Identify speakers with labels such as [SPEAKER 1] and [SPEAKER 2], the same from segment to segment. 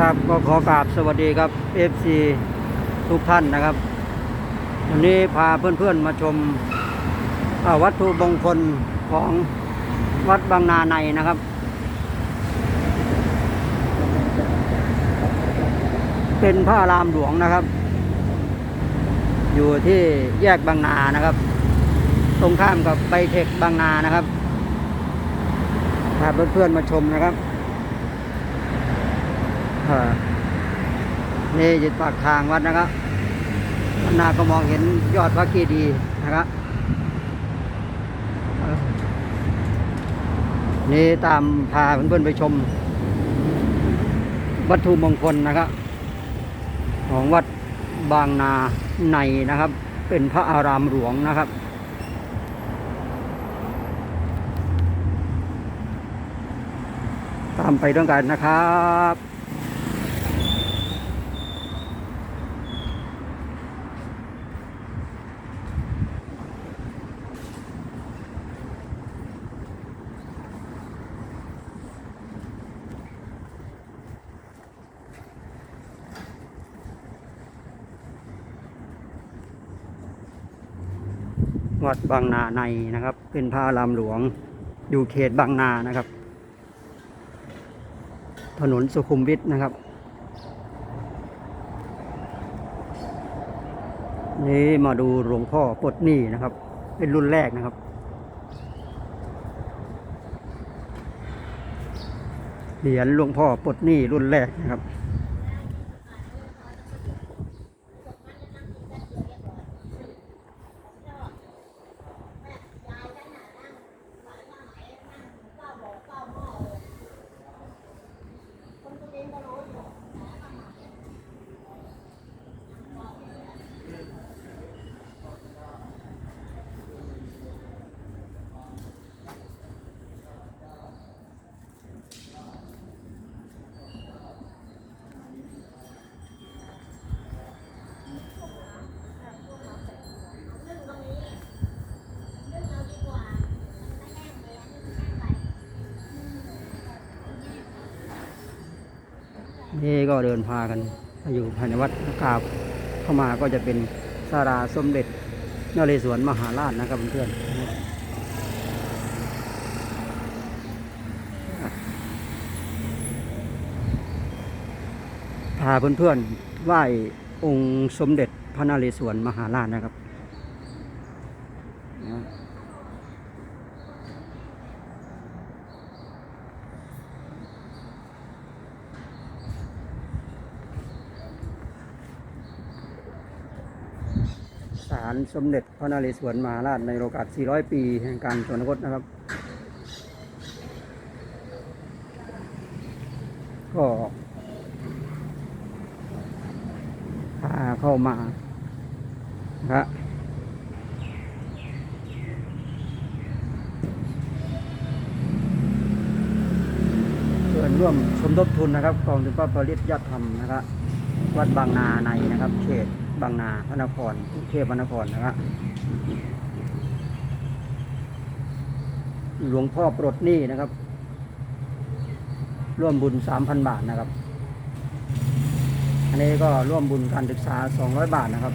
[SPEAKER 1] ครับก็ขอกราบสวัสดีครับ FC ทุกท่านนะครับ วันนี้พาเพื่อนๆมาชมวัตถุมงคลของวัดบางนาในนะครับ เป็นพระรามหลวงนะครับ อยู่ที่แยกบางนานะครับ ตรงข้ามกับไบเทคบางนานะครับพาเพื่อนๆมาชมนะครับ นี่อยู่ปากทางวัดนะครับหน้าก็มองเห็นยอดพระกีดีย์นะครับนี่ตามพาเพื่อนๆไปชม วัตถุมงคลนะครับ ของวัดบางนาในนะครับ เป็นพระอารามหลวงนะครับตามไปด้วยกันนะครับ ดบางนาในนะครับ เป็นพระรามหลวงอยู่เขตบางนานะครับ ถนนสุขุมวิทนะครับ นี่มาดูหลวงพ่อปลดหนี้นะครับ เป็นรุ่นแรกนะครับเหรียญหลวงพ่อปลดหนี้รุ่นแรกนะครับ นี่ก็เดินพากันมาอยู่ภายในวัดกราบเข้ามาก็จะเป็นสาราสมเด็จนเรศวรมหาราชนะครับเพื่อนพาเพื่อนๆไหว้องค์สมเด็จพระนเรศวรมหาราชนะครับาลสมเด็จพระนเรศวรมหาราชในโอกาส 400 ปีแห่งการสวรรคตนะครับ ก็พาเข้ามานะครับส่วนร่วมสมทบทุนนะครับกองทุนพระปริศยธรรมนะครับวัดบางนาในนะครับ เขต บางนาพระนครกรุงเทพพระนครนะครับหลวงพ่อปลดหนี้นะครับ ร่วมบุญ3,000บาทนะครับ อันนี้ก็ร่วมบุญการศึกษา200บาทนะครับ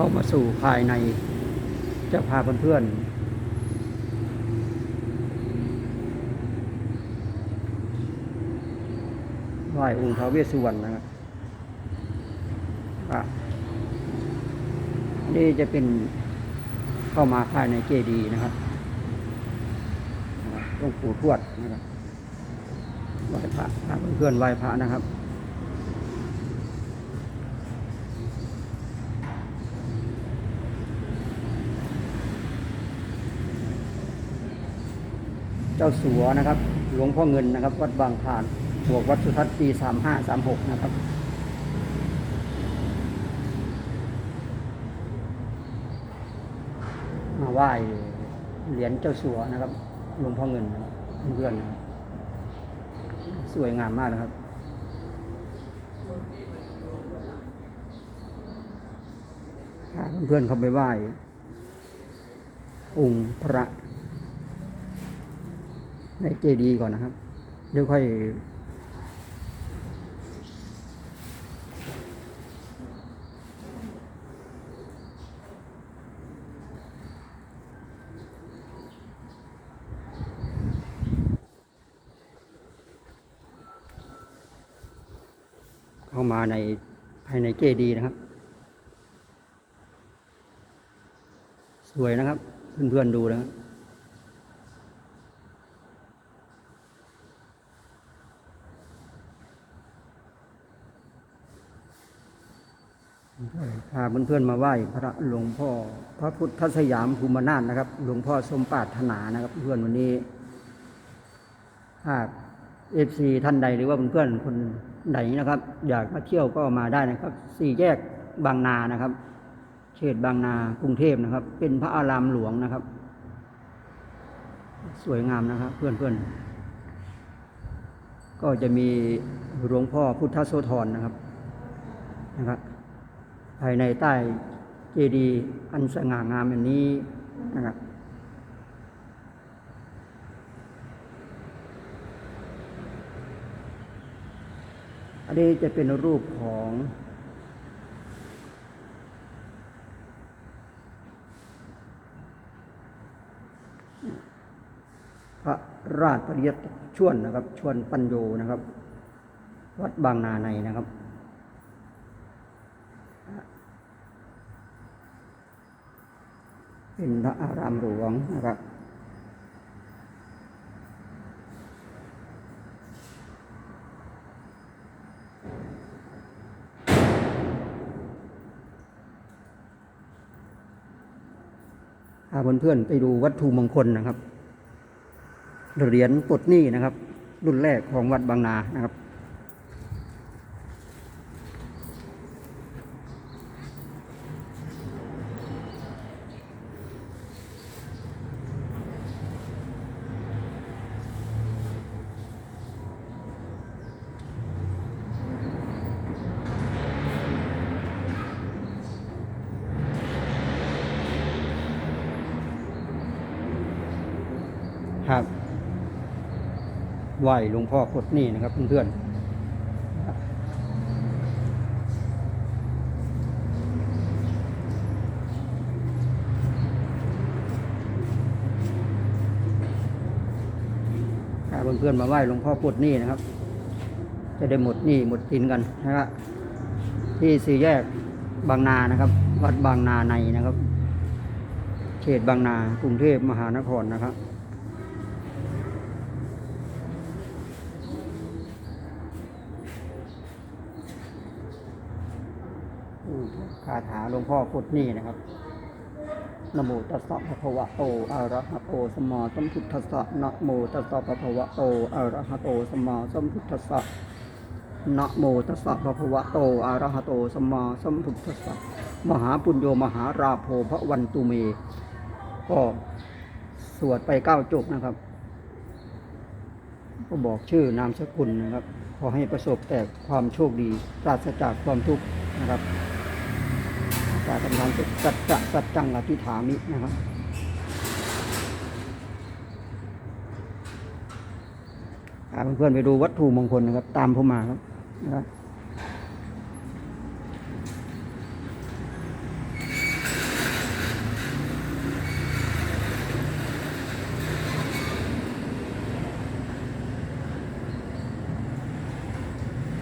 [SPEAKER 1] เข้ามาสู่ภายใน จะพาเพื่อนๆไหว้องค์ท้าวเวสสุวรรณนะครับอะนี่จะเป็นเข้ามาภายในเจดีย์นะครับหลวงปู่ทวดนะครับไหว้พระเพื่อนๆไหว้พระนะครับ เจ้าสัวนะครับ หลวงพ่อเงินนะครับ วัดบางคานบวกวัดสุทัศน์ปีสามห้าสามหกนะครับมาไหว้เหรียญเจ้าสัวนะครับหลวงพ่อเงินนะเพื่อนๆสวยงามมากนะครับเพื่อนๆเขาไปไหว้องค์พระ ในเจดีย์ก่อนนะครับเดี๋ยวค่อยเข้ามาในภายในเจดีย์นะครับ สวยนะครับ เพื่อนๆดูนะครับ พาเพื่อนๆมาไหว้พระหลวงพ่อ พระพุทธสยามภูมินาถนะครับ หลวงพ่อสมปาถนานะครับ เพื่อนวันนี้หากเอฟซีท่านใดหรือว่าเพื่อนๆคนไหนนะครับ อยากมาเที่ยวก็มาได้นะครับ สี่แยกบางนานะครับ เขตบางนากรุงเทพนะครับ เป็นพระอารามหลวงนะครับ สวยงามนะครับ เพื่อนๆก็จะมีหลวงพ่อพุทธโสธรนะครับนะครับ ภายในใต้เจดีย์อันสง่างามแบบนี้นะครับอันนี้จะเป็นรูปของพระราชปริยัติชวนนะครับ ชวนปัญโยนะครับ วัดบางนาในนะครับ เป็นพระอารามหลวงนะครับพาเพื่อนๆไปดูวัตถุมงคลนะครับ เหรียญปลดหนี้นะครับ รุ่นแรกของวัดบางนานะครับครับ ไหว้หลวงพ่อปดนี้นะครับเพื่อนๆพาเพื่อนๆมาไหว้หลวงพ่อปลดนี้นะครับ จะได้หมดหนี้หมดสินกันนะครับที่สี่แยกบางนานะครับ วัดบางนาในนะครับ เขตบางนากรุงเทพมหานครนะครับ อืม คาถาหลวงพ่อพุทธนี่นะครับนะโมตัสสะภะคะวะโตอะระหะโตสัมมาสัมพุทธัสสะนะโมตัสสะภะคะวะโตอะระหะโตสัมมาสัมพุทธัสสะนะโมตัสสะภะคะวะโตอะระหะโตสัมมาสัมพุทธัสสะมหาปุญโยมหาราโภพระวันตุเม ก็สวดไปเก้าจบนะครับ ก็บอกชื่อนามสกุลนะครับ ขอให้ประสบแต่ความโชคดีปราศจากความทุกข์นะครับ จากกำลังสัจจะสัจจังอธิฐามินะครับพาเพื่อนๆไปดูวัตถุมงคลนะครับ ตามผมมาครับนะครับ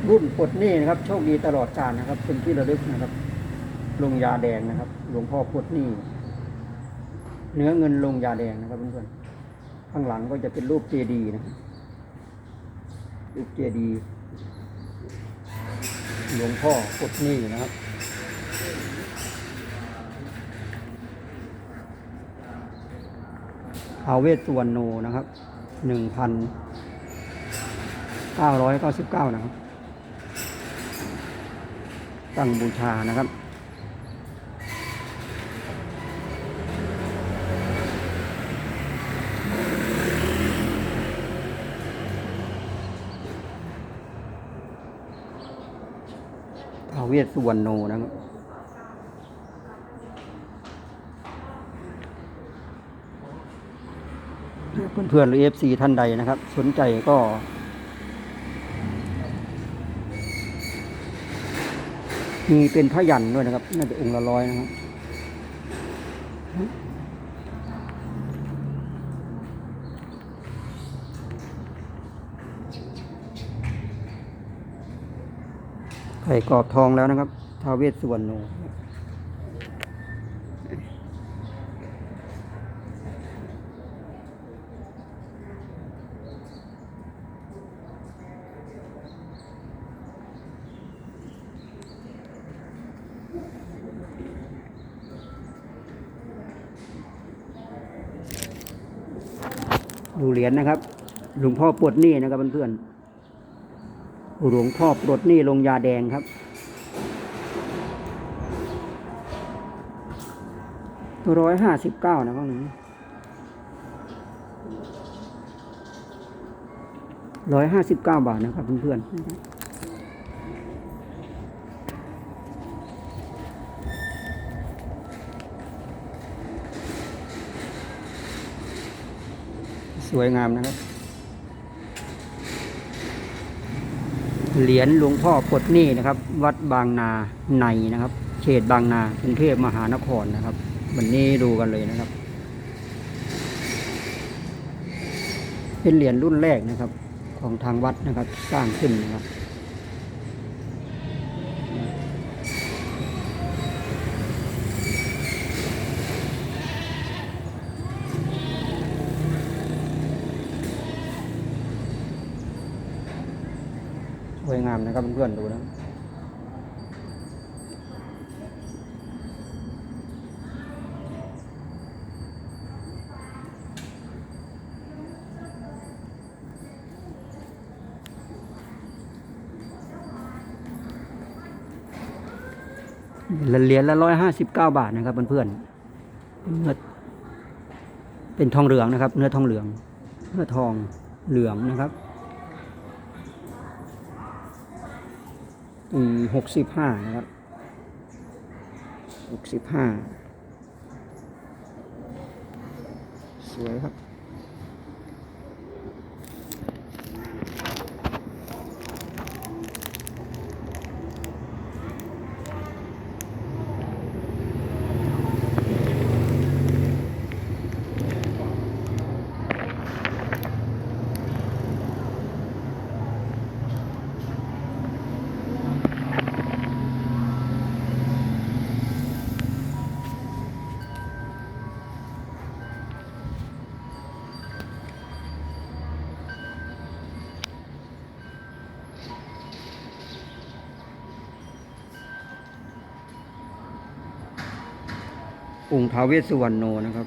[SPEAKER 1] รุ่นปลดหนี้นะครับ โชคดีตลอดกาลนะครับ เป็นที่ระลึกนะครับ ลงยาแดงนะครับ หลวงพ่อปลดหนี้เนื้อเงินลงยาแดงนะครับเพื่อนๆข้างหลังก็จะเป็นรูปเจดีย์นะรูปเจดีย์หลวงพ่อปลดหนี้นะครับท้าเวสสุวรรณโนนะครับหนึ่งพันเก้าร้อยเก้าสิบเก้านะครับ ตั้งบูชานะครับ เวสสุวรรณโนนะครับเพื่อนๆหรือเอฟซีท่านใดนะครับ สนใจก็ มีเป็นพยันด้วยนะครับ น่าจะองค์ละร้อยนะครับ ไข่กรอบทองแล้วนะครับท้าเวสสุวรรณโนดูเหรียญนะครับ หลวงพ่อปวดหนี้นะครับเพื่อนๆ หลวงพ่อปลดหนี้ลงยาแดงครับ ร้อยห้าสิบเก้านะครับหนึ่งร้อยห้าสิบเก้าบาทนะครับเพื่อนๆสวยงามนะครับ เหรียญหลวงพ่อปลดหนี้นะครับ วัดบางนาในนะครับ เขตบางนากรุงเทพมหานครนะครับ วันนี้ดูกันเลยนะครับ เป็นเหรียญรุ่นแรกนะครับ ของทางวัดนะครับ สร้างขึ้นนะครับ สวยงามนะครับเพื่อนๆดูนะเหรียญละร้อยห้าสิบเก้าบาทนะครับเพื่อนๆเนื้อเป็นทองเหลืองนะครับ เนื้อทองเหลือง เนื้อทองเหลืองนะครับอืม หกสิบห้านะครับหกสิบห้าสวยครับ องค์ท้าวเวสสุวรรณโนนะครับ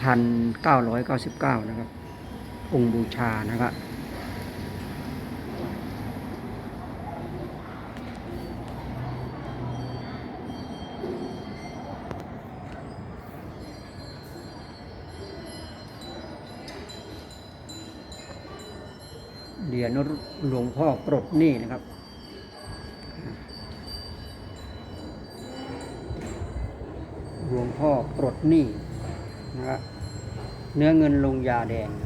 [SPEAKER 1] พันเก้าร้อยเก้าสิบเก้านะครับ องค์บูชานะครับเหรียญหลวงพ่อปลดหนี้นะครับ ลวงพ่อปลดหนี้นะครับเนื้อเงินลงยาแดงนะ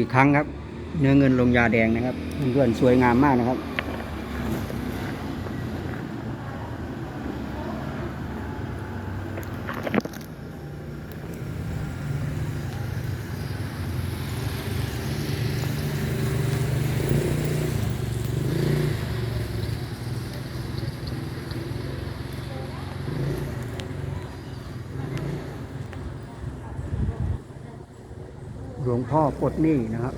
[SPEAKER 1] อีกครั้งครับ เนื้อเงินลงยาแดงนะครับเพื่อนๆสวยงามมากนะครับ ปลดหนี้นะครับ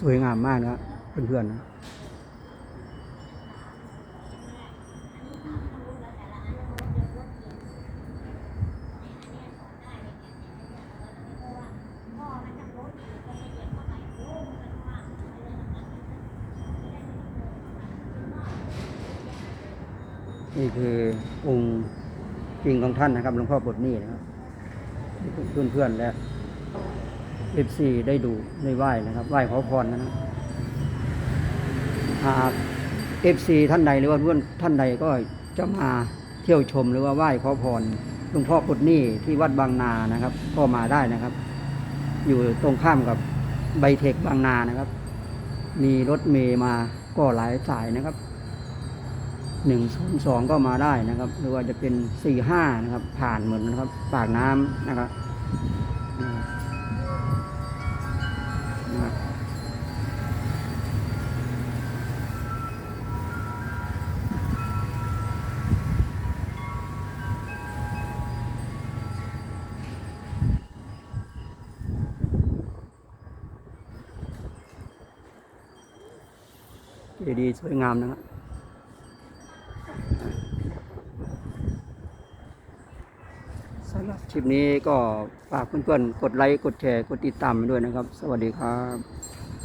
[SPEAKER 1] สวยงามมากนะเพื่อนๆ ท่านนะครับหลวงพ่อปลดนี้นะครับเพื่อนเพื่อนๆและเอฟซีได้ดูได้ไหว้นะครับไหว้ขอพรนะครับหากเอฟซีท่านใดหรือว่าเพื่อนท่านใดก็จะมาเที่ยวชมหรือว่าไหว้ขอพรหลวงพ่อปลดนี้ที่วัดบางนานะครับ ก็มาได้นะครับ อยู่ตรงข้ามกับไบเทคบางนานะครับ มีรถเมย์มาก็หลายสายนะครับ หนึ่งศูนย์สองก็มาได้นะครับ หรือว่าจะเป็นสี่ห้านะครับ ผ่านเหมือนนะครับ ปากน้ำนะครับอ่านะครับเจดีย์สวยงามนะครับ สำหรับค ลิปนี้ก็ฝากเพื่อนๆกดไลค์กดแชร์กดติดตามด้วยนะครับ สวัสดีครับ